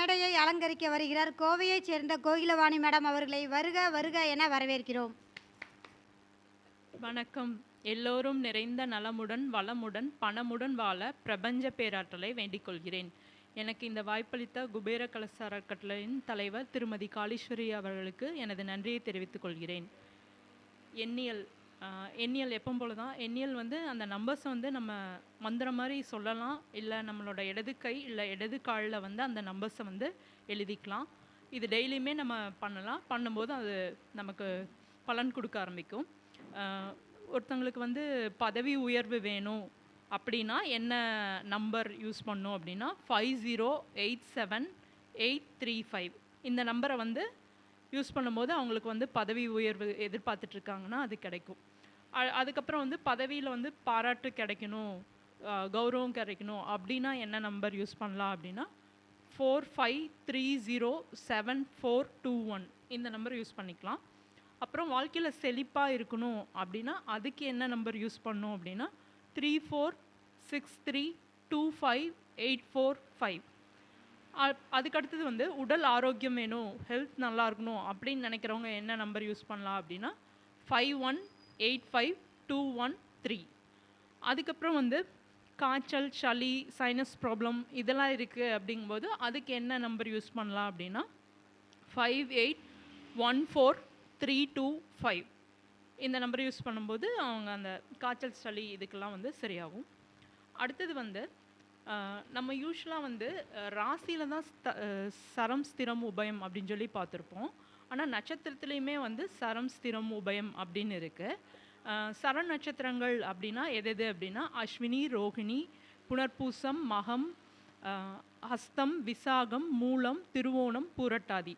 மேடையை அலங்கரிக்க வருகிறார். கோவையைச் சேர்ந்த கோகிலவாணி மேடம் அவர்களை வருக வருக என வரவேற்கிறோம். வணக்கம். எல்லோரும் நிறைந்த நலமுடன் வளமுடன் பணமுடன் வாழ பிரபஞ்ச பேராற்றலை வேண்டிக் கொள்கிறேன். எனக்கு இந்த வாய்ப்பளித்த குபேர கலச அறக்கட்டளையின் தலைவர் திருமதி காளீஸ்வரி அவர்களுக்கு எனது நன்றியை தெரிவித்துக் கொள்கிறேன். எண்ணியல் எண்ணியல் எப்பவும் போல தான் எண்ணியல் வந்து அந்த நம்பர்ஸை வந்து நம்ம மந்திரம் மாதிரி சொல்லலாம். இல்லை நம்மளோட இடது கை இல்லை இடது காலில் வந்து அந்த நம்பர்ஸை வந்து எழுதிக்கலாம். இது டெய்லியுமே நம்ம பண்ணலாம். பண்ணும்போது அது நமக்கு பலன் கொடுக்க ஆரம்பிக்கும். ஒருத்தங்களுக்கு வந்து பதவி உயர்வு வேணும் அப்படின்னா என்ன நம்பர் யூஸ் பண்ணும் அப்படின்னா five zero eight seven eight three five இந்த நம்பரை வந்து யூஸ் பண்ணும்போது அவங்களுக்கு வந்து பதவி உயர்வு எதிர்பார்த்துட்ருக்காங்கன்னா அது கிடைக்கும். அதுக்கப்புறம் வந்து பதவியில் வந்து பாராட்டு கிடைக்கணும் கௌரவம் கிடைக்கணும் அப்படின்னா என்ன நம்பர் யூஸ் பண்ணலாம் அப்படின்னா four five three zero seven four two one இந்த நம்பர் யூஸ் பண்ணிக்கலாம். அப்புறம் வாழ்க்கையில் செழிப்பாக இருக்கணும் அப்படின்னா அதுக்கு என்ன நம்பர் யூஸ் பண்ணணும் அப்படின்னா three four six three two five eight four five. அதுக்கு அடுத்தது வந்து உடல் ஆரோக்கியம் வேணும் ஹெல்த் நல்லா இருக்கணும் அப்படின்னு நினைக்கிறவங்க என்ன நம்பர் யூஸ் பண்ணலாம் அப்படின்னா five one eight five two one three அதுக்கப்புறம் வந்து காய்ச்சல் சளி சைனஸ் ப்ராப்ளம் இதெல்லாம் இருக்குது அப்படிங்கும்போது அதுக்கு என்ன நம்பர் யூஸ் பண்ணலாம் அப்படின்னா five eight one four three two five இந்த நம்பர் யூஸ் பண்ணும்போது அவங்க அந்த காய்ச்சல் சளி இதுக்கெல்லாம் வந்து சரியாகும். அடுத்தது வந்து நம்ம யூஸ்வலாக வந்து ராசியில் தான் சரம் ஸ்திரம் உபயம் அப்படின்னு சொல்லி பார்த்துருப்போம். ஆனால் நட்சத்திரத்துலேயுமே வந்து சரம் ஸ்திரம் உபயம் அப்படின்னு இருக்குது சர நட்சத்திரங்கள் அப்படின்னா எது எது அப்படின்னா அஸ்வினி ரோகிணி புனர்பூசம் மகம் ஹஸ்தம் விசாகம் மூலம் திருவோணம் பூரட்டாதி.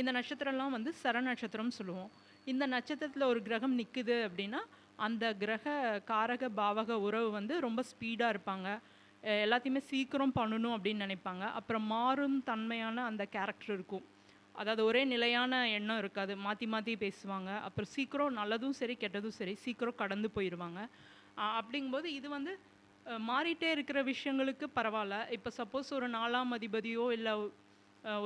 இந்த நட்சத்திரம்லாம் வந்து சர நட்சத்திரம் சொல்லுவோம். இந்த நட்சத்திரத்தில் ஒரு கிரகம் நிற்குது அப்படின்னா அந்த கிரக காரக பாவக உறவு வந்து ரொம்ப ஸ்பீடாக இருப்பாங்க. எல்லாத்தையுமே சீக்கிரம் பண்ணணும் அப்படின்னு நினைப்பாங்க. அப்புறம் மாறும் தன்மையான அந்த கேரக்டர் இருக்கும். அதாவது ஒரே நிலையான எண்ணம் இருக்காது. மாற்றி மாற்றி பேசுவாங்க. அப்புறம் சீக்கிரம் நல்லதும் சரி கெட்டதும் சரி சீக்கிரம் கடந்து போயிடுவாங்க அப்படிங்கும்போது இது வந்து மாறிட்டே இருக்கிற விஷயங்களுக்கு பரவாயில்ல. இப்போ சப்போஸ் ஒரு நாலாம் அதிபதியோ இல்லை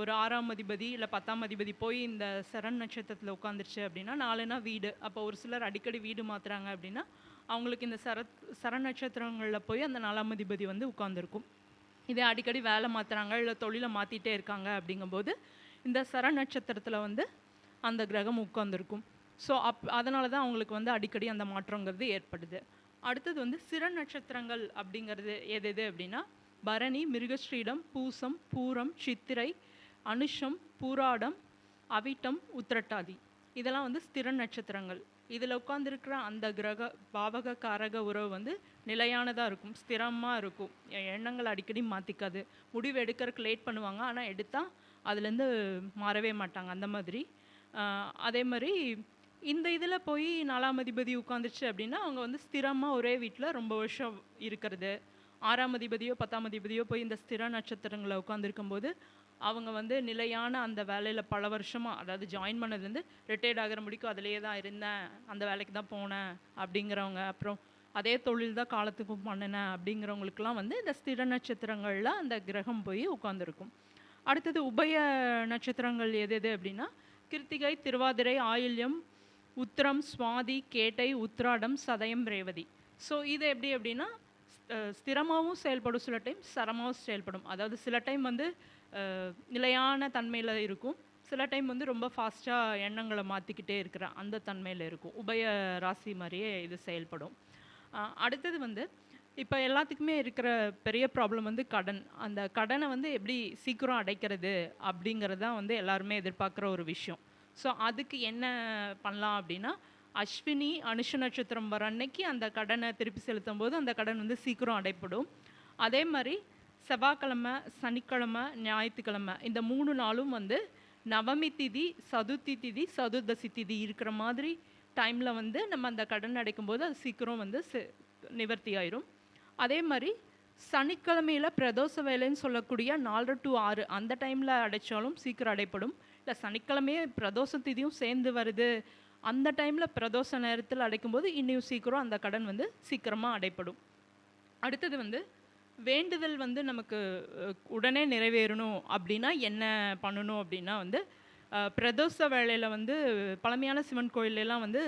ஒரு ஆறாம் அதிபதி இல்லை பத்தாம் அதிபதி போய் இந்த சரண் நட்சத்திரத்தில் உட்காந்துருச்சு அப்படின்னா நாலுனா வீடு. அப்போ ஒரு சிலர் அடிக்கடி வீடு மாற்றுறாங்க அப்படின்னா அவங்களுக்கு இந்த சரத் சர நட்சத்திரங்களில் போய் அந்த நாலாம் அதிபதி வந்து உட்காந்துருக்கும் இதே அடிக்கடி வேலை மாற்றுறாங்க இல்லை தொழிலை மாற்றிட்டே இருக்காங்க அப்படிங்கும்போது இந்த சர நட்சத்திரத்தில் வந்து அந்த கிரகம் உட்காந்துருக்கும் ஸோ அப் அதனால தான் அவங்களுக்கு வந்து அடிக்கடி அந்த மாற்றங்கிறது ஏற்படுது. அடுத்தது வந்து சிற நட்சத்திரங்கள் அப்படிங்கிறது எது எது அப்படின்னா பரணி மிருகஸ்ரீடம் பூசம் பூரம் சித்திரை அனுஷம் பூராடம் அவிட்டம் உத்திரட்டாதி. இதெல்லாம் வந்து ஸ்திர நட்சத்திரங்கள். இதில் உட்காந்துருக்கிற அந்த கிரக பாவக காரக உறவு வந்து நிலையானதாக இருக்கும் ஸ்திரமாக இருக்கும். எண்ணங்கள் அடிக்கடி மாற்றிக்காது முடிவு எடுக்கிறதுக்கு லேட் பண்ணுவாங்க ஆனால் எடுத்தால் அதுலேருந்து மாறவே மாட்டாங்க அந்த மாதிரி. அதே மாதிரி இந்த இதில் போய் நாலாம் அதிபதி உட்காந்துருச்சு அப்படின்னா அவங்க வந்து ஸ்திரமாக ஒரே வீட்டில் ரொம்ப வருஷம் இருக்கிறது. ஆறாம் அதிபதியோ பத்தாம் அதிபதியோ போய் இந்த ஸ்திர நட்சத்திரங்களை உட்காந்துருக்கும் போது அவங்க வந்து நிலையான அந்த வேலையில் பல வருஷமாக அதாவது ஜாயின் பண்ணதுலேருந்து ரிட்டையர்ட் ஆகிற முடிக்கும். அதிலேயே தான் இருந்தேன். அந்த வேலைக்கு தான் போனேன் அப்படிங்கிறவங்க. அப்புறம் அதே தொழில் தான் காலத்துக்கும் பண்ணினேன் அப்படிங்கிறவங்களுக்குலாம் வந்து இந்த ஸ்திர நட்சத்திரங்களில் அந்த கிரகம் போய் உட்காந்துருக்கும் அடுத்தது உபய நட்சத்திரங்கள் எது எது அப்படின்னா கிருத்திகை திருவாதிரை ஆயில்யம் உத்திரம் சுவாதி கேட்டை உத்ராடம் சதயம் ரேவதி. ஸோ இது எப்படி அப்படின்னா ஸ்திரமாகவும் செயல்படும். சில டைம் சரமாகவும் செயல்படும். அதாவது சில டைம் வந்து நிலையான தன்மையில் இருக்கும். சில டைம் வந்து ரொம்ப ஃபாஸ்ட்டாக எண்ணங்களை மாற்றிக்கிட்டே இருக்கிற அந்த தன்மையில் இருக்கும். உபய ராசி மாதிரியே இது செயல்படும். அடுத்தது வந்து இப்போ எல்லாத்துக்குமே இருக்கிற பெரிய ப்ராப்ளம் வந்து கடன். அந்த கடனை வந்து எப்படி சீக்கிரம் அடைக்கிறது அப்படிங்கிறது தான் வந்து எல்லாருமே எதிர்பார்க்குற ஒரு விஷயம். ஸோ அதுக்கு என்ன பண்ணலாம் அப்படின்னா அஸ்வினி அனுஷ நட்சத்திரம் வர அன்னைக்கு அந்த கடனை திருப்பி செலுத்தும் போது அந்த கடன் வந்து சீக்கிரம் அடைப்படும். அதே மாதிரி செவ்வாய்க்கிழமை சனிக்கிழமை ஞாயிற்றுக்கிழமை. இந்த மூணு நாளும் வந்து நவமி திதி சதுர்த்தி திதி சதுர்தசி திதி இருக்கிற மாதிரி டைமில் வந்து நம்ம அந்த கடன் அடைக்கும்போது அது சீக்கிரம் வந்து நிவர்த்தி ஆயிரும். அதே மாதிரி சனிக்கிழமையில் பிரதோஷ வேலைன்னு சொல்லக்கூடிய நாலு டு ஆறு அந்த டைமில் அடைச்சாலும் சீக்கிரம் அடைப்படும் இல்லை சனிக்கிழமையே பிரதோஷ திதியும் சேர்ந்து வருது. அந்த டைமில் பிரதோஷ நேரத்தில் அடைக்கும்போது இன்னும் சீக்கிரம் அந்த கடன் வந்து சீக்கிரமாக அடைப்படும் அடுத்தது வந்து வேண்டுதல் வந்து நமக்கு உடனே நிறைவேறணும் அப்படின்னா என்ன பண்ணணும் அப்படின்னா வந்து பிரதோஷ வேளையில் வந்து பழமையான சிவன் கோயிலெல்லாம் வந்து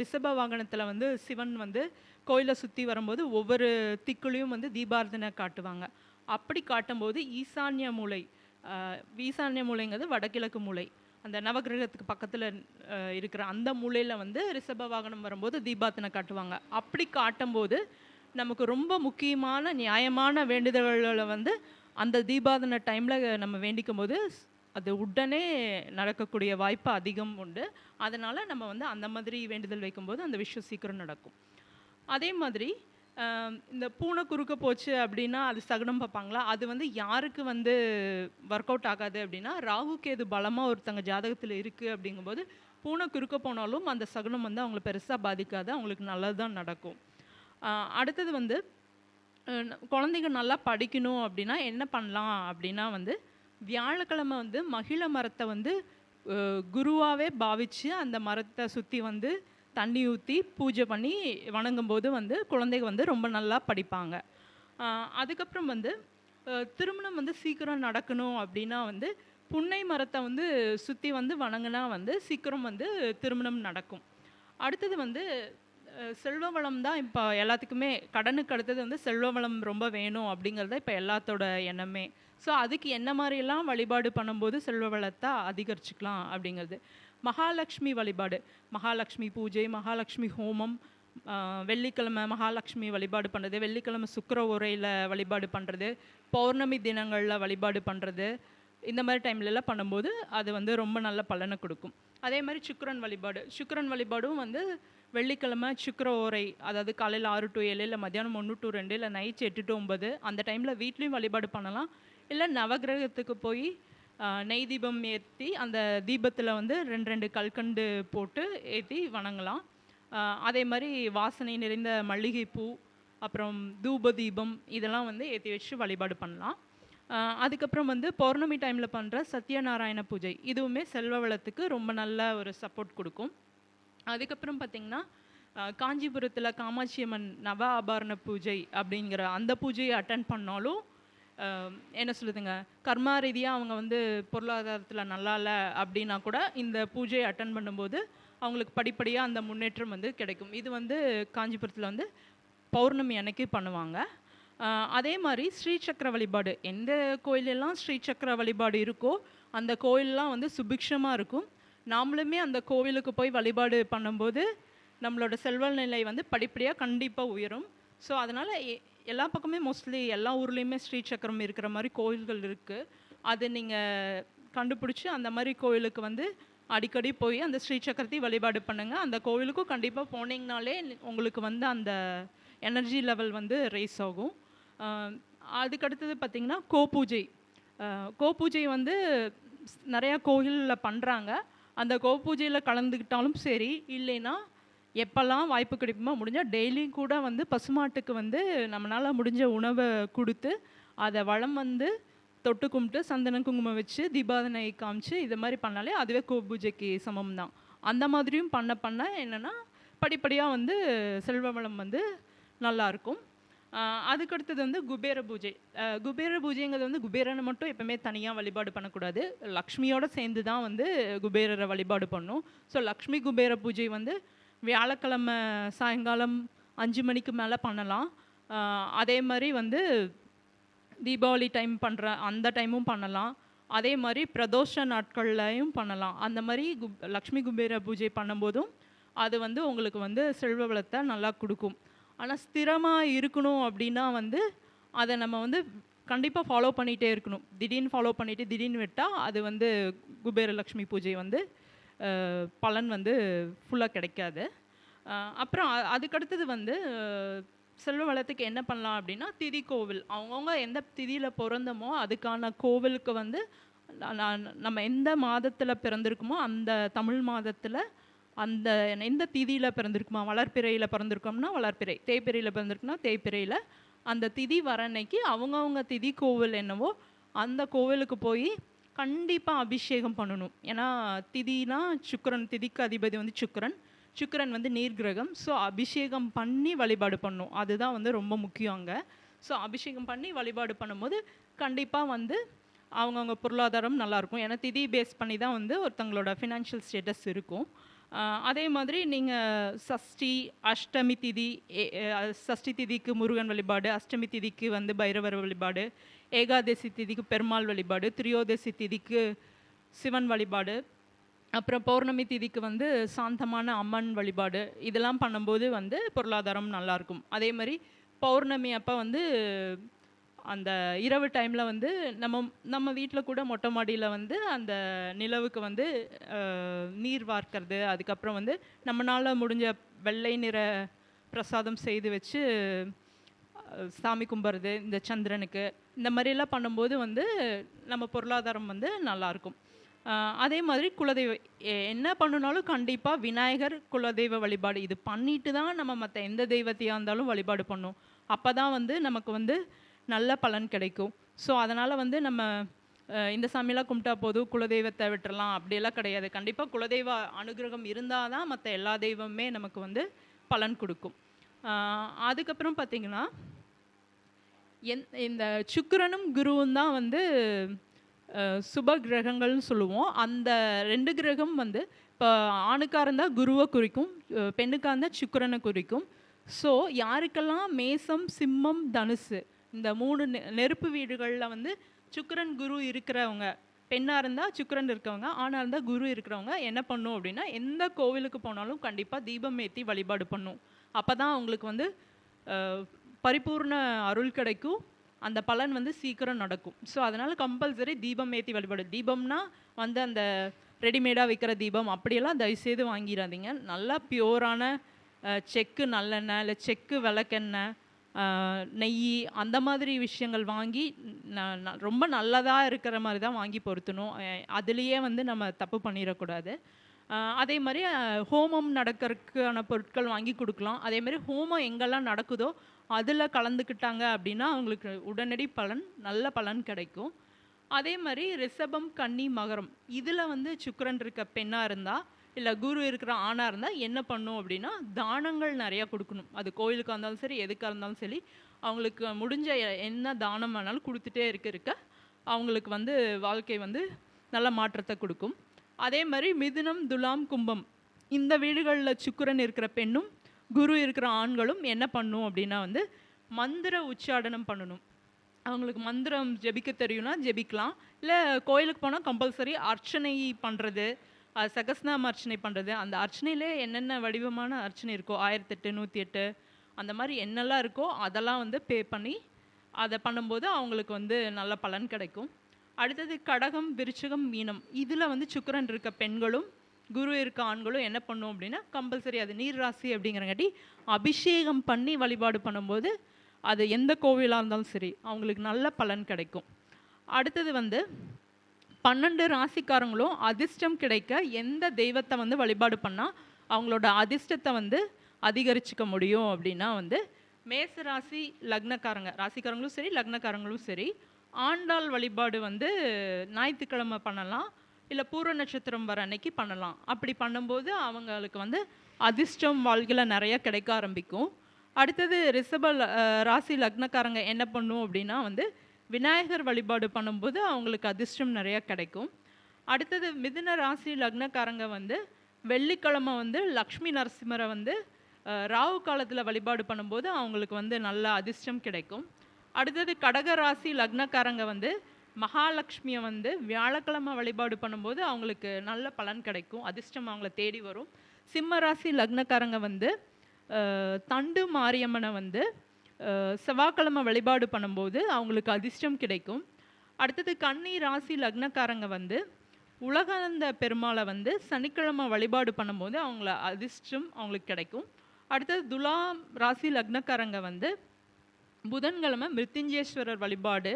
ரிஷப வாகனத்தில் வந்து சிவன் வந்து கோயிலை சுற்றி வரும்போது ஒவ்வொரு திக்குலையும் வந்து தீபார்த்தனை காட்டுவாங்க. அப்படி காட்டும்போது ஈசான்ய மூலை ஈசான்ய மூலைங்கிறது வடகிழக்கு மூலை. அந்த நவகிரகத்துக்கு பக்கத்தில் இருக்கிற அந்த மூலையில் வந்து ரிஷப வாகனம் வரும்போது தீபார்த்தனை காட்டுவாங்க. அப்படி காட்டும்போது நமக்கு ரொம்ப முக்கியமான நியாயமான வேண்டுதல்களை வந்து அந்த தீபாதன டைமில் நம்ம வேண்டிக்கும் போது அது உடனே நடக்கக்கூடிய வாய்ப்பு அதிகம் உண்டு. அதனால் நம்ம வந்து அந்த மாதிரி வேண்டுதல் வைக்கும்போது அந்த விஷயம் சீக்கிரம் நடக்கும். அதே மாதிரி இந்த பூனை குறுக்க போச்சு அப்படின்னா அது சகுனம் பார்ப்பாங்களா? அது வந்து யாருக்கு வந்து ஒர்க் அவுட் ஆகாது அப்படின்னா ராகு கேது பலமாக ஒருத்தங்க ஜாதகத்தில் இருக்குது அப்படிங்கும்போது பூனை குறுக்க போனாலும் அந்த சகுனம் வந்து அவங்களை பெருசாக பாதிக்காது. அவங்களுக்கு நல்லது தான் நடக்கும். அடுத்தது வந்து குழந்தைங்க நல்லா படிக்கணும் அப்படின்னா என்ன பண்ணலாம் அப்படின்னா வந்து வியாழக்கிழமை வந்து மகிழ மரத்தை வந்து குருவாகவே பாவித்து பாவிச்சு அந்த மரத்தை சுற்றி வந்து தண்ணி ஊற்றி பூஜை பண்ணி வணங்கும்போது வந்து குழந்தைங்க வந்து ரொம்ப நல்லா படிப்பாங்க. அதுக்கப்புறம் வந்து திருமணம் வந்து சீக்கிரம் நடக்கணும் அப்படின்னா வந்து புன்னை மரத்தை வந்து சுற்றி வந்து வணங்கினா வந்து சீக்கிரம் வந்து திருமணம் நடக்கும். அடுத்தது வந்து செல்வ வளம் தான் இப்போ எல்லாத்துக்குமே கடனுக்கு அடுத்தது வந்து செல்வ வளம் ரொம்ப வேணும் அப்படிங்கிறது இப்போ எல்லாத்தோட எண்ணமே. ஸோ அதுக்கு என்ன மாதிரிலாம் வழிபாடு பண்ணும்போது செல்வ வளத்தை அதிகரிச்சுக்கலாம் அப்படிங்கிறது. மகாலட்சுமி வழிபாடு. மகாலட்சுமி பூஜை மகாலட்சுமி ஹோமம் வெள்ளிக்கிழமை மகாலட்சுமி வழிபாடு பண்ணுறது வெள்ளிக்கிழமை சுக்கிர உரையில் வழிபாடு பண்ணுறது பௌர்ணமி தினங்களில் வழிபாடு பண்ணுறது இந்த மாதிரி டைம்லலாம் பண்ணும்போது அது வந்து ரொம்ப நல்ல பலனை கொடுக்கும். அதே மாதிரி சுக்கிரன் வழிபாடு. சுக்கரன் வழிபாடும் வந்து வெள்ளிக்கிழமை சுக்கர ஓரை அதாவது காலையில் ஆறு டு ஏழு இல்லை மத்தியானம் ஒன்று டு ரெண்டு இல்லை நைட் எட்டு டு ஒம்பது அந்த டைமில் வீட்லேயும் வழிபாடு பண்ணலாம். இல்லை நவகிரகத்துக்கு போய் நெய் தீபம் ஏற்றி அந்த தீபத்தில் வந்து ரெண்டு ரெண்டு கல்கண்டு போட்டு ஏற்றி வணங்கலாம். அதே மாதிரி வாசனை நிறைந்த மல்லிகைப்பூ அப்புறம் தூப தீபம் இதெல்லாம் வந்து ஏற்றி வச்சு வழிபாடு பண்ணலாம். அதுக்கப்புறம் வந்து பௌர்ணமி டைமில் பண்ணுற சத்யநாராயண பூஜை இதுவுமே செல்வ வளத்துக்கு ரொம்ப நல்ல ஒரு சப்போர்ட் கொடுக்கும். அதுக்கப்புறம் பார்த்திங்கன்னா காஞ்சிபுரத்தில் காமாட்சி அம்மன் நவ ஆபரண பூஜை அப்படிங்கிற அந்த பூஜையை அட்டன் பண்ணாலும் என்ன சொல்லுதுங்க கர்மா ரீதியாக அவங்க வந்து பொருளாதாரத்தில் நல்லா இல்லை அப்படின்னா கூட இந்த பூஜையை அட்டன் பண்ணும்போது அவங்களுக்கு படிப்படியாக அந்த முன்னேற்றம் வந்து கிடைக்கும். இது வந்து காஞ்சிபுரத்தில் வந்து பௌர்ணமி அன்னைக்கு பண்ணுவாங்க. அதே மாதிரி ஸ்ரீசக்கர வழிபாடு. எந்த கோயிலெல்லாம் ஸ்ரீசக்கர வழிபாடு இருக்கோ அந்த கோயிலெலாம் வந்து சுபிக்ஷமாக இருக்கும். நாமளுமே அந்த கோவிலுக்கு போய் வழிபாடு பண்ணும்போது நம்மளோட செல்வ நிலை வந்து படிப்படியாக கண்டிப்பாக உயரும். ஸோ அதனால் எல்லா பக்கமே மோஸ்ட்லி எல்லா ஊர்லேயுமே ஸ்ரீ சக்கரம் இருக்கிற மாதிரி கோயில்கள் இருக்குது அது நீங்கள் கண்டுபிடிச்சி அந்த மாதிரி கோயிலுக்கு வந்து அடிக்கடி போய் அந்த ஸ்ரீ சக்கரத்தை வழிபாடு பண்ணுங்கள் அந்த கோவிலுக்கும் கண்டிப்பாக போனீங்கனாலே உங்களுக்கு வந்து அந்த எனர்ஜி லெவல் வந்து ரேஸ் ஆகும். அதுக்கடுத்தது பார்த்திங்கன்னா கோபூஜை. ஆஹ் கோபூஜை வந்து நிறையா கோயிலில் பண்ணுறாங்க அந்த கோபூஜையில் கலந்துக்கிட்டாலும் சரி இல்லைன்னா எப்போல்லாம் வாய்ப்பு கிடைக்குமோ முடிஞ்சால் டெய்லியும் கூட வந்து பசுமாட்டுக்கு வந்து நம்மளால் முடிஞ்ச உணவை கொடுத்து அதை வளம் வந்து தொட்டு கும்பிட்டு சந்தன குங்குமம் வச்சு தீபாதனை காமிச்சு இது மாதிரி பண்ணாலே அதுவே கோபூஜைக்கு சமம் தான் அந்த மாதிரியும் பண்ண பண்ண என்னென்னா படிப்படியாக வந்து செல்வ வளம் வந்து நல்லாயிருக்கும் அதுக்கடுத்தது வந்து குபேர பூஜை. குபேர பூஜைங்கிறது வந்து குபேரனை மட்டும் எப்பவுமே தனியாக வழிபாடு பண்ணக்கூடாது. லக்ஷ்மியோட சேர்ந்து தான் வந்து குபேரரை வழிபாடு பண்ணும். ஸோ லக்ஷ்மி குபேர பூஜை வந்து வியாழக்கிழமை சாயங்காலம் அஞ்சு மணிக்கு மேலே பண்ணலாம். அதே மாதிரி வந்து தீபாவளி டைம் பண்ணுற அந்த டைமும் பண்ணலாம். அதே மாதிரி பிரதோஷ நாட்கள்லையும் பண்ணலாம். அந்த மாதிரி குப் லக்ஷ்மி குபேர பூஜை பண்ணும்போதும் அது வந்து உங்களுக்கு வந்து செல்வ வளத்தை நல்லா கொடுக்கும். ஆனால் ஸ்திரமாக இருக்கணும் அப்படின்னா வந்து அதை நம்ம வந்து கண்டிப்பாக ஃபாலோ பண்ணிகிட்டே இருக்கணும். திடீர்னு ஃபாலோ பண்ணிவிட்டு திடீர்னு விட்டால் அது வந்து குபேர லக்ஷ்மி பூஜை வந்து பலன் வந்து ஃபுல்லாக கிடைக்காது. அப்புறம் அதுக்கடுத்தது வந்து செல்வ வளத்துக்கு என்ன பண்ணலாம் அப்படின்னா திதி கோவில். அவங்கவுங்க எந்த திதியில் பிறந்தமோ அதுக்கான கோவிலுக்கு வந்து நம்ம எந்த மாதத்தில் பிறந்திருக்குமோ அந்த தமிழ் மாதத்தில் அந்த எந்த திதியில் பிறந்திருக்குமா? வளர்ப்பிறையில் பிறந்திருக்கோம்னா வளர்ப்பிறை. தேய்பிறையில் பிறந்திருக்குன்னா தேய்பிறையில் அந்த திதி வர அன்னைக்கு அவங்கவுங்க திதி கோவில் என்னவோ அந்த கோவிலுக்கு போய் கண்டிப்பாக அபிஷேகம் பண்ணணும். ஏன்னா திதினா சுக்கரன் திதிக்கு அதிபதி வந்து சுக்கரன். சுக்கரன் வந்து நீர் கிரகம். ஸோ அபிஷேகம் பண்ணி வழிபாடு பண்ணும் அதுதான் வந்து ரொம்ப முக்கியம் அங்கே. ஸோ அபிஷேகம் பண்ணி வழிபாடு பண்ணும்போது கண்டிப்பாக வந்து அவங்கவுங்க பொருளாதாரம் நல்லாயிருக்கும் ஏன்னா திதி பேஸ் பண்ணி தான் வந்து ஒருத்தங்களோட ஃபினான்ஷியல் ஸ்டேட்டஸ் இருக்கும். அதே மாதிரி நீங்கள் சஷ்டி அஷ்டமி திதி ஏ- சஷ்டி திதிக்கு முருகன் வழிபாடு அஷ்டமி திதிக்கு வந்து பைரவர் வழிபாடு ஏகாதசி திதிக்கு பெருமாள் வழிபாடு திரியோதசி திதிக்கு சிவன் வழிபாடு அப்புறம் பௌர்ணமி திதிக்கு வந்து சாந்தமான அம்மன் வழிபாடு இதெல்லாம் பண்ணும்போது வந்து பொருளாதாரம் நல்லாயிருக்கும் அதே மாதிரி பௌர்ணமி அப்போ வந்து அந்த இரவு டைமில் வந்து நம்ம நம்ம வீட்டில் கூட மொட்டை மாடியில் வந்து அந்த நிலவுக்கு வந்து நீர் வார்க்கறது அதுக்கப்புறம் வந்து நம்மளால் முடிஞ்ச வெள்ளை நிற பிரசாதம் செய்து வச்சு சாமி கும்பிட்றது இந்த சந்திரனுக்கு இந்த மாதிரியெல்லாம் பண்ணும்போது வந்து நம்ம பொருளாதாரம் வந்து நல்லாயிருக்கும் அதே மாதிரி குலதெய்வ எ- என்ன பண்ணுனாலும் கண்டிப்பாக விநாயகர் குலதெய்வ வழிபாடு இது பண்ணிட்டு தான் நம்ம மற்ற எந்த தெய்வத்தையாக இருந்தாலும் வழிபாடு பண்ணும். அப்போ தான் வந்து நமக்கு வந்து நல்ல பலன் கிடைக்கும். ஸோ அதனால் வந்து நம்ம இந்த சாமியெல்லாம் கும்பிட்டா போதும் குலதெய்வத்தை விட்டுறலாம் அப்படியெல்லாம் கிடையாது. கண்டிப்பாக குலதெய்வ அனுகிரகம் இருந்தால் தான் மற்ற எல்லா தெய்வமுமே நமக்கு வந்து பலன் கொடுக்கும். அதுக்கப்புறம் பார்த்தீங்கன்னா என் இந்த சுக்கிரனும் குருவும் தான் வந்து சுப கிரகங்கள்னு சொல்லுவோம். அந்த ரெண்டு கிரகம் வந்து இப்போ ஆணுக்காக இருந்தால் குருவை குறிக்கும் பெண்ணுக்காக இருந்தால் சுக்கிரனை குறிக்கும். ஸோ யாருக்கெல்லாம் மேசம் சிம்மம் தனுசு இந்த மூணு நெ- நெருப்பு வீடுகளில் வந்து சுக்கரன் குரு இருக்கிறவங்க. பெண்ணாக இருந்தால் சுக்கிரன் இருக்கவங்க ஆணாக இருந்தால் குரு இருக்கிறவங்க என்ன பண்ணும் அப்படின்னா எந்த கோவிலுக்கு போனாலும் கண்டிப்பாக தீபம் ஏற்றி வழிபாடு பண்ணும். அப்போ தான் அவங்களுக்கு வந்து பரிபூர்ண அருள் கிடைக்கும். அந்த பலன் வந்து சீக்கிரம் நடக்கும். ஸோ அதனால் கம்பல்சரி தீபம் ஏற்றி வழிபாடு. தீபம்னா வந்து அந்த ரெடிமேடாக விற்கிற தீபம் அப்படியெல்லாம் தயவுசெய்து வாங்கிடாதீங்க. நல்லா பியூரான செக்கு நல்லெண்ணெய் இல்லை செக்கு விளக்கெண்ணெய் நெய் அந்த மாதிரி விஷயங்கள் வாங்கி ந- ந- ரொம்ப நல்லதாக இருக்கிற மாதிரி தான் வாங்கி பொருத்தணும். அதுலேயே வந்து நம்ம தப்பு பண்ணிடக்கூடாது. அதே மாதிரி ஹோமம் நடக்கிறதுக்கான பொருட்கள் வாங்கி கொடுக்கலாம். அதே மாதிரி ஹோமம் எங்கெல்லாம் நடக்குதோ அதில் கலந்துக்கிட்டாங்க அப்படின்னா அவங்களுக்கு உடனடி பலன் நல்ல பலன் கிடைக்கும். அதே மாதிரி ரிஷபம் கன்னி மகரம் இதில் வந்து சுக்கரன் இருக்க பெண்ணாக இருந்தால் இல்லை குரு இருக்கிற ஆணாக இருந்தால் என்ன பண்ணும் அப்படின்னா தானங்கள் நிறையா கொடுக்கணும். அது கோயிலுக்காக இருந்தாலும் சரி எதுக்காக இருந்தாலும் சரி அவங்களுக்கு முடிஞ்ச என்ன தானம் வேணாலும் கொடுத்துட்டே இருக்க இருக்க அவங்களுக்கு வந்து வாழ்க்கை வந்து நல்ல மாற்றத்தை கொடுக்கும். அதே மாதிரி மிதுனம் துலாம் கும்பம். இந்த வீடுகளில் சுக்கரன் இருக்கிற பெண்ணும் குரு இருக்கிற ஆண்களும் என்ன பண்ணும் அப்படின்னா வந்து மந்திர உச்சாடனம் பண்ணணும். அவங்களுக்கு மந்திரம் ஜெபிக்க தெரியும்னா ஜெபிக்கலாம். இல்லை கோயிலுக்கு போனால் கம்பல்சரி அர்ச்சனை பண்ணுறது சகஸ்நாம அர்ச்சனை பண்ணுறது அந்த அர்ச்சனையிலே என்னென்ன வடிவமான அர்ச்சனை இருக்கோ ஆயிரத்தெட்டு நூற்றி எட்டு அந்த மாதிரி என்னெல்லாம் இருக்கோ அதெல்லாம் வந்து பே பண்ணி அதை பண்ணும்போது அவங்களுக்கு வந்து நல்ல பலன் கிடைக்கும். அடுத்தது கடகம் விருச்சகம் மீனம். இதில் வந்து சுக்கரன் இருக்க பெண்களும் குரு இருக்க ஆண்களும் என்ன பண்ணும் அப்படின்னா கம்பல்சரி அது நீர் ராசி அப்படிங்கிறங்காட்டி அபிஷேகம் பண்ணி வழிபாடு பண்ணும்போது அது எந்த கோவிலாக இருந்தாலும் சரி அவங்களுக்கு நல்ல பலன் கிடைக்கும். அடுத்தது வந்து பன்னெண்டு ராசிக்காரங்களும் அதிர்ஷ்டம் கிடைக்க எந்த தெய்வத்தை வந்து வழிபாடு பண்ணால் அவங்களோட அதிர்ஷ்டத்தை வந்து அதிகரிச்சுக்க முடியும் அப்படின்னா வந்து மேச ராசி லக்னக்காரங்க. ராசிக்காரங்களும் சரி லக்னக்காரங்களும் சரி. ஆண்டாள் வழிபாடு வந்து ஞாயிற்றுக்கிழமை பண்ணலாம். இல்லை பூர நட்சத்திரம் வர அன்னைக்கு பண்ணலாம். அப்படி பண்ணும்போது அவங்களுக்கு வந்து அதிர்ஷ்டம் வாழ்க்கையில் நிறைய கிடைக்க ஆரம்பிக்கும். அடுத்தது ரிஷப ராசி லக்னக்காரங்க என்ன பண்ணும் அப்படின்னா வந்து விநாயகர் வழிபாடு பண்ணும்போது அவங்களுக்கு அதிர்ஷ்டம் நிறைய கிடைக்கும். அடுத்தது மிதுன ராசி லக்னக்காரங்க வந்து வெள்ளிக்கிழமை வந்து லக்ஷ்மி நரசிம்மரை வந்து ராகு காலத்தில் வழிபாடு பண்ணும்போது அவங்களுக்கு வந்து நல்ல அதிர்ஷ்டம் கிடைக்கும். அடுத்தது கடக ராசி லக்னக்காரங்க வந்து மகாலட்சுமியை வந்து வியாழக்கிழமை வழிபாடு பண்ணும்போது அவங்களுக்கு நல்ல பலன் கிடைக்கும். அதிர்ஷ்டம் அவங்கள தேடி வரும். சிம்ம ராசி லக்னக்காரங்க வந்து தண்டு மாரியம்மனை வந்து செவ்வாய்க்கிழமை வழிபாடு பண்ணும்போது அவங்களுக்கு அதிர்ஷ்டம் கிடைக்கும். அடுத்தது கன்னி ராசி லக்னக்காரங்க வந்து உலகானந்த பெருமாளை வந்து சனிக்கிழமை வழிபாடு பண்ணும்போது அவங்கள அதிர்ஷ்டம் அவங்களுக்கு கிடைக்கும். அடுத்தது துலாம் ராசி லக்னக்காரங்க வந்து புதன்கிழமை மிருத்யுஞ்சேஸ்வரர் வழிபாடு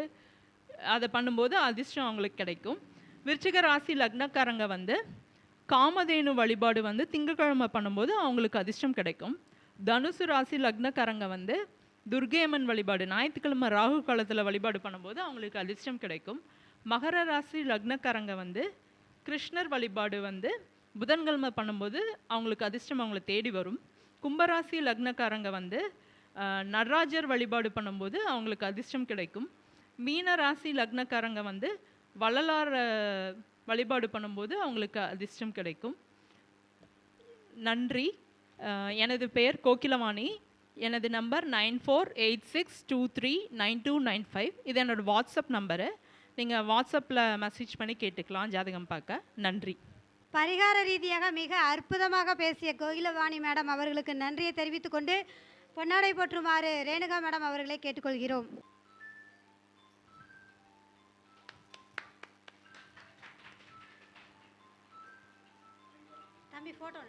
அதை பண்ணும்போது அதிர்ஷ்டம் அவங்களுக்கு கிடைக்கும். விருச்சிக ராசி லக்னக்காரங்க வந்து காமதேனு வழிபாடு வந்து திங்கக்கிழமை பண்ணும்போது அவங்களுக்கு அதிர்ஷ்டம் கிடைக்கும். தனுசு ராசி லக்னக்காரங்க வந்து துர்கேமன் வழிபாடு. ஞாயிற்றுக்கிழமை ராகு காலத்தில் வழிபாடு பண்ணும்போது அவங்களுக்கு அதிர்ஷ்டம் கிடைக்கும். மகர ராசி லக்னக்காரங்க வந்து கிருஷ்ணர் வழிபாடு வந்து புதன்கிழமை பண்ணும்போது அவங்களுக்கு அதிர்ஷ்டம் அவங்கள தேடி வரும். கும்பராசி லக்னக்காரங்க வந்து நடராஜர் வழிபாடு பண்ணும்போது அவங்களுக்கு அதிர்ஷ்டம் கிடைக்கும். மீன ராசி லக்னக்காரங்க வந்து வள்ளலார் வழிபாடு பண்ணும்போது அவங்களுக்கு அதிர்ஷ்டம் கிடைக்கும். நன்றி. எனது பெயர் கோகிலவாணி. எனது number nine four eight six two three nine two nine five. இது என்னோடய வாட்ஸ்அப் நம்பரு. நீங்கள் வாட்ஸ்அப்பில் மெசேஜ் பண்ணி கேட்டுக்கலாம் ஜாதகம் பார்க்க. நன்றி. பரிகார ரீதியாக மிக அற்புதமாக பேசிய கோகிலவாணி மேடம் அவர்களுக்கு நன்றியை தெரிவித்துக்கொண்டு பொன்னாடை போற்றுமாறு ரேணுகா மேடம் அவர்களை கேட்டுக்கொள்கிறோம். தம்பி ஃபோட்டோ